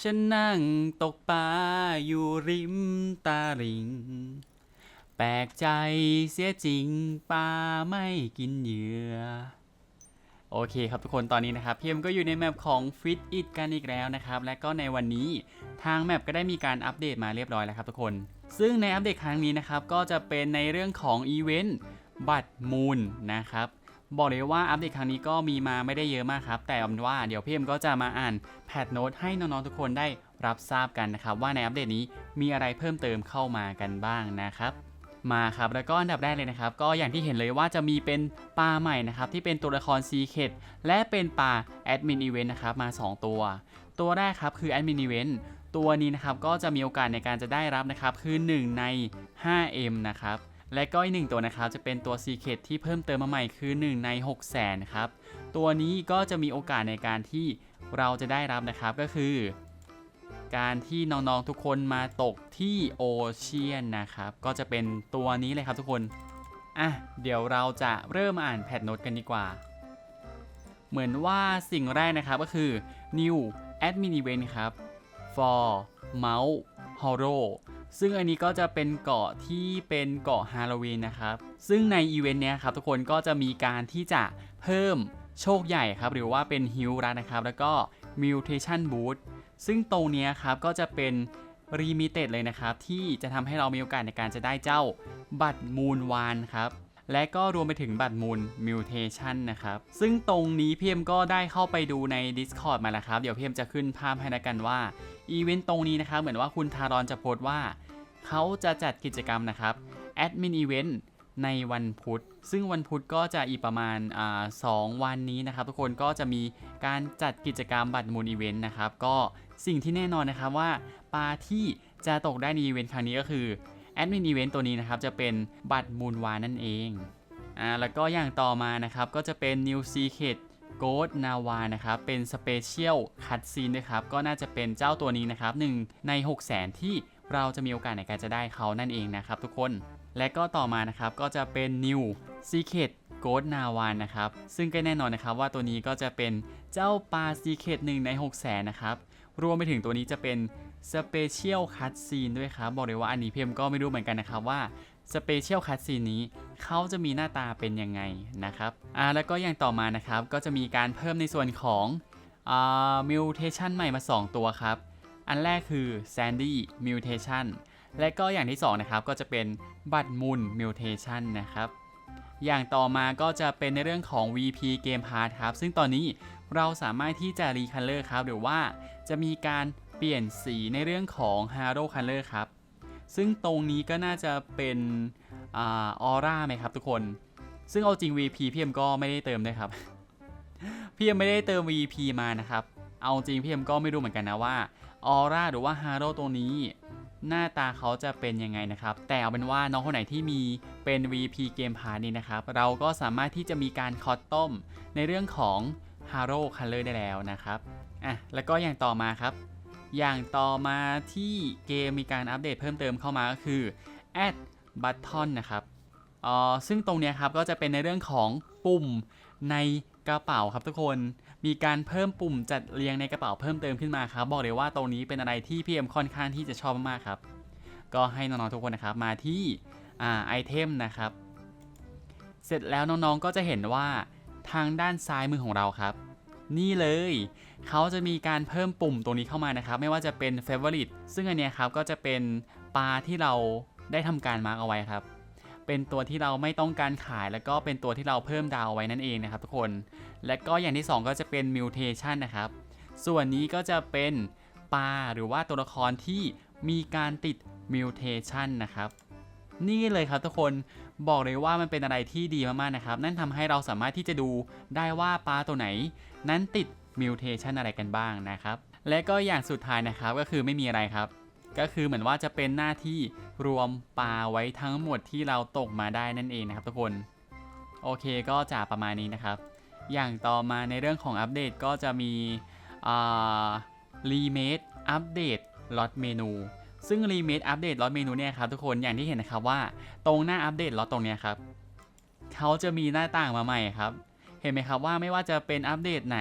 ฉันนั่งตกปลาอยู่ริมตาลิง แปลกใจเสียจริงปลาไม่กินเหยื่อ โอเคครับทุกคนตอนนี้นะครับพี่เอ็มก็อยู่ในแมปของ Fit It กันอีกแล้วนะครับ และก็ในวันนี้ทางแมปก็ได้มีการอัปเดตมาเรียบร้อยแล้วครับทุกคน ซึ่งในอัปเดตครั้งนี้นะครับ ก็จะเป็นในเรื่องของอีเวนต์บัตรมูลนะครับ บอกเลยว่าอัปเดตครั้งนี้ก็มีมาไม่ได้เยอะมากครับ แต่อาเป็นว่าเดี๋ยวพี่เอ็มก็จะมาอ่านแพทโน้ตให้น้องๆทุกคนได้รับทราบกันนะครับ ว่าในอัปเดตนี้มีอะไรเพิ่มเติมเข้ามากันบ้างนะครับมาครับแล้วก็อันดับแรกเลยนะครับ ก็อย่างที่เห็นเลยว่าจะมีเป็นปลาใหม่นะครับ ที่เป็นตัวละครซีเคดและเป็นปลาแอดมินอีเวนต์นะครับมา 2 ตัว ตัวแรกครับคือแอดมินอีเวนต์ตัวนี้นะครับก็จะมีโอกาสในการจะได้รับนะครับคือ 1 ใน 5M นะครับ และก็อีกหนึ่งตัวนะครับจะเป็นตัวซีเคดที่เพิ่มเติมมาใหม่คือ 1 ใน 6 0 0 0 0ครับ ตัวนี้ก็จะมีโอกาสในการที่เราจะได้รับนะครับก็คือ การที่น้องๆทุกคนมาตกที่โอเชียนนะครับ ก็จะเป็นตัวนี้เลยครับทุกคนอะเดี๋ยวเราจะเริ่มอ่านแพทโน้ตกันดีกว่า เหมือนว่าสิ่งแรกนะครับก็คือ new admin event ครับ for mouse horror ซึ่งอันนี้ก็จะเป็นเกาะที่เป็นเกาะฮาโลวีนนะครับ ซึ่งในอีเวนต์เนี้ยครับทุกคนก็จะมีการที่จะเพิ่มโชคใหญ่ครับ หรือว่าเป็นฮิลรันนะครับ แล้วก็ mutation boost ซึ่งตรงเนี้ยครับก็จะเป็นรีมิเต็ดเลยนะครับ ที่จะทำให้เรามีโอกาสในการจะได้เจ้าบัตรมูลวานครับ และก็รวมไปถึงบัตรมูลมิวเทชันนะครับ ซึ่งตรงนี้เพี่เอ็มก็ได้เข้าไปดูใน Discord มาแล้วครับ เดี๋ยวเพี่เอ็มจะขึ้นภาพให้นะกันว่า อีเวนต์ตรงนี้นะครับเหมือนว่าคุณทารอนจะโพสต์ว่า เขาจะจัดกิจกรรมนะครับแอดมินอีเวนต์ในวันพุธ ซึ่งวันพุธก็จะอีกประมาณอ่าสองวันนี้นะครับทุกคนก็จะมีการจัดกิจกรรมบัตรมูลอีเวนต์นะครับ ก็สิ่งที่แน่นอนนะครับว่าปลาที่จะตกได้ในอีเวนต์ครั้งนี้ก็คือแอดมินอีเวนต์ตัวนี้นะครับจะเป็นบัตรมูลวานนั่นเองอ่าแล้วก็อย่างต่อมานะครับก็จะเป็น New Secret g o d Nava นะครับเป็น Special Cutscene ด้วยครับก็น่าจะเป็นเจ้าตัวนี้นะครับหนึ่งใน 6 0 0 0 0ที่ เราจะมีโอกาสในการจะได้เขานั่นเองนะครับทุกคน และก็ต่อมานะครับก็จะเป็น New Secret g o d Nava นะครับ ซึ่งก็แน่นอนนะครับว่าตัวนี้ก็จะเป็นเจ้าปลา Secret หนึ่งใน6 0 0 0 0 0นะครับ รวมไปถึงตัวนี้จะเป็น Special Cutscene ด้วยครับ บอกเลยว่าอันนี้เพียมก็ไม่รู้เหมือนกันนะครับว่า Special Cutscene นี้เขาจะมีหน้าตาเป็นยังไงนะครับ อ่าแล้วก็อย่างต่อมานะครับ ก็จะมีการเพิ่มในส่วนของอ่า Mutation ใหม่มา 2 ตัวครับ อันแรกคือ Sandy Mutation และก็อย่างที่2นะครับก็จะเป็นบัตมุน Mutation นะครับ อย่างต่อมาก็จะเป็นในเรื่องของ VP Game Pass ครับ ซึ่งตอนนี้เราสามารถที่จะ Recolor ครับ หรือว่าจะมีการเปลี่ยนสีในเรื่องของ Hero Color ครับ ซึ่งตรงนี้ก็น่าจะเป็นอออร่าไหมครับทุกคน ซึ่งเอาจริง VP พี่เอ็มก็ไม่ได้เติมด้วยครับ พี่เอ็มไม่ได้เติม VP มานะครับ เอาจริงพี่เอ็มก็ไม่รู้เหมือนกันนะว่าออร่าหรือว่าฮาโร่ตัวนี้หน้าตาเขาจะเป็นยังไงนะครับ แต่เอาเป็นว่าน้องคนไหนที่มีเป็น VP เกมพาร์นี้นะครับ เราก็สามารถที่จะมีการคอตต้มในเรื่องของ Haro Color ได้แล้วนะครับ อะ แล้วก็อย่างต่อมาครับ อย่างต่อมาที่เกมมีการอัปเดตเพิ่มเติมเข้ามาก็คือ add button นะครับอ๋อซึ่งตรงเนี้ยครับก็จะเป็นในเรื่องของปุ่มในกระเป๋าครับทุกคน มีการเพิ่มปุ่มจัดเรียงในกระเป๋าเพิ่มเติมขึ้นมาครับ บอกเลยว่าตรงนี้เป็นอะไรที่พี่เอ็มค่อนข้างที่จะชอบมากครับ ก็ให้น้องๆทุกคนนะครับมาที่ไอเทมนะครับ เสร็จแล้วน้องๆก็จะเห็นว่าทางด้านซ้ายมือของเราครับ นี่เลยเขาจะมีการเพิ่มปุ่มตรงนี้เข้ามานะครับ ไม่ว่าจะเป็น Favorite ซึ่งอันนี้ครับก็จะเป็นปลาที่เราได้ทำการมาร์กเอาไว้ครับ เป็นตัวที่เราไม่ต้องการขายแล้วก็เป็นตัวที่เราเพิ่มดาวไว้นั่นเองนะครับทุกคน และก็อย่างที่ 2 ก็จะเป็น Mutation นะครับ ส่วนนี้ก็จะเป็นปลาหรือว่าตัวละครที่มีการติด Mutation นะครับ นี่เลยครับทุกคนบอกเลยว่ามันเป็นอะไรที่ดีมากๆนะครับ นั่นทำให้เราสามารถที่จะดูได้ว่าปลาตัวไหน นั้นติด Mutation อะไรกันบ้างนะครับ และก็อย่างสุดท้ายนะครับก็คือไม่มีอะไรครับ ก็คือเหมือนว่าจะเป็นหน้าที่รวมปลาไว้ทั้งหมดที่เราตกมาได้นั่นเองนะครับทุกคน โอเคก็จะประมาณนี้นะครับ อย่างต่อมาในเรื่องของอัปเดตก็จะมีรีเมดอัปเดตล็อตเมนู ซึ่งรีเมดอัปเดตล็อตเมนูเนี่ยครับทุกคนอย่างที่เห็นนะครับว่าตรงหน้าอัปเดตล็อตตรงเนี้ยครับเขาจะมีหน้าต่างมาใหม่ครับ เห็นไหมครับว่าไม่ว่าจะเป็นอัปเดตไหน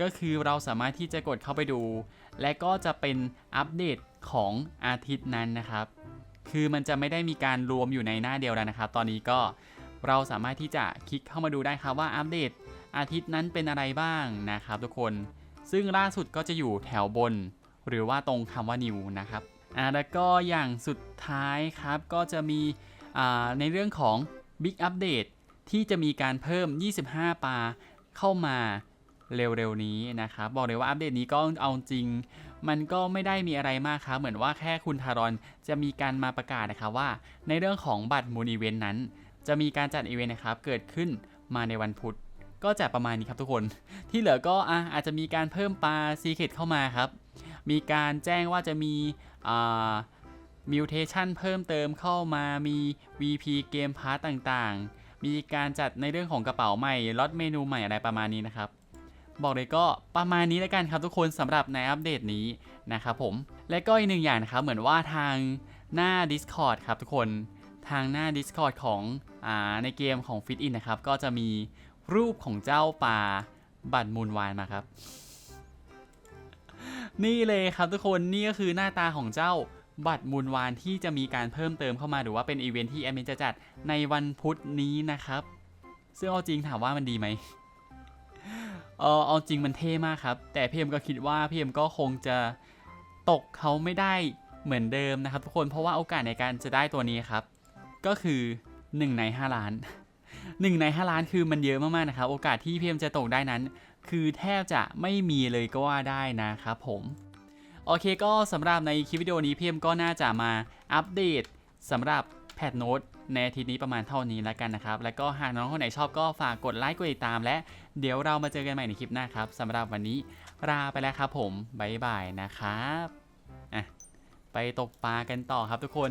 ก็คือเราสามารถที่จะกดเข้าไปดู และก็จะเป็นอัปเดต ของอาทิตย์นั้นนะครับ คือมันจะไม่ได้มีการรวมอยู่ในหน้าเดียวแล้วนะครับ ตอนนี้ก็เราสามารถที่จะคลิกเข้ามาดูได้ครับว่าอัปเดตอาทิตย์นั้นเป็นอะไรบ้างนะครับ ทุกคน ซึ่งล่าสุดก็จะอยู่แถวบน หรือว่าตรงคำว่า new นะครับอ่าแล้วก็อย่างสุดท้ายครับก็จะมีอ่าในเรื่องของ Big Update ที่จะมีการเพิ่ม 25ปาเข้ามาเร็วๆนี้นะครับ บอกเลยว่าอัปเดตนี้ก็เอาจริง มันก็ไม่ได้มีอะไรมากครับเหมือนว่าแค่คุณทารอนจะมีการมาประกาศนะครับว่า ในเรื่องของบัตรมูลอีเวนต์นั้น จะมีการจัดอีเวนต์นะครับเกิดขึ้นมาในวันพุธก็จะประมาณนี้ครับทุกคน ที่เหลือก็อะอาจจะมีการเพิ่มปลาซีเค t เข้ามาครับ มีการแจ้งว่าจะมีอ่ามิวเทชันเพิ่มเติมเข้ามามี VP เกมพาร์ตต่างๆ มีการจัดในเรื่องของกระเป๋าใหม่ลดเมนูใหม่อะไรประมาณนี้นะครับ บอกเลยก็ประมาณนี้แล้วกันครับทุกคนสำหรับในอัปเดตนี้นะครับผม และก็อีกหนึ่งอย่างนะครับเหมือนว่าทางหน้า Discord ครับทุกคนทางหน้า Discord ของอ่าในเกมของ Fit In นะครับ ก็จะมีรูปของเจ้าปลาบัตรมูลวานมาครับ นี่เลยครับทุกคนนี่ก็คือหน้าตาของเจ้าบัตรมูลวานที่จะมีการเพิ่มเติมเข้ามาหรือว่าเป็นอีเวนท์ที่แอดมินจะจัดในวันพุธนี้นะครับ ซึ่งเอาจริงถามว่ามันดีไหม เออเอาจริงมันเท่มากครับ แต่พี่เอ็มก็คิดว่าพี่เอ็มก็คงจะตกเขาไม่ได้เหมือนเดิมนะครับ ทุกคนเพราะว่าโอกาสในการจะได้ตัวนี้ครับ ก็คือ 1 ใน 5 ล้าน 1 ใน 5 ล้านคือมันเยอะมากๆนะครับ โอกาสที่พี่เอ็มจะตกได้นั้น คือแทบจะไม่มีเลยก็ว่าได้นะครับผมโอเคก็สำหรับในคลิปวิดีโอนี้พี่เอ็มก็น่าจะมาอัปเดตสำหรับแพทโน้ต ในทิตย์นี้ประมาณเท่านี้แล้วกันนะครับ แล้วก็หากน้องคนไหนชอบก็ฝากกดไลค์กดติดตาม และเดี๋ยวเรามาเจอกันใหม่ในคลิปหน้าครับสำหรับวันนี้ลาไปแล้วครับผมบ๊ายบายนะครับอะไปตกปลากันต่อครับทุกคน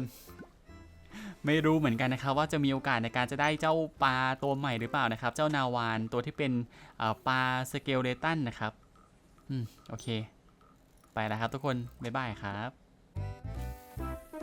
ไม่รู้เหมือนกันนะครับ ว่าจะมีโอกาสในการจะได้เจ้าปลาตัวใหม่หรือเปล่านะครับ เจ้านาวานตัวที่เป็นปลาสเกลเลตันนะครับอืมโอเค ไปแล้วครับทุกคนบ๊ายบายครับ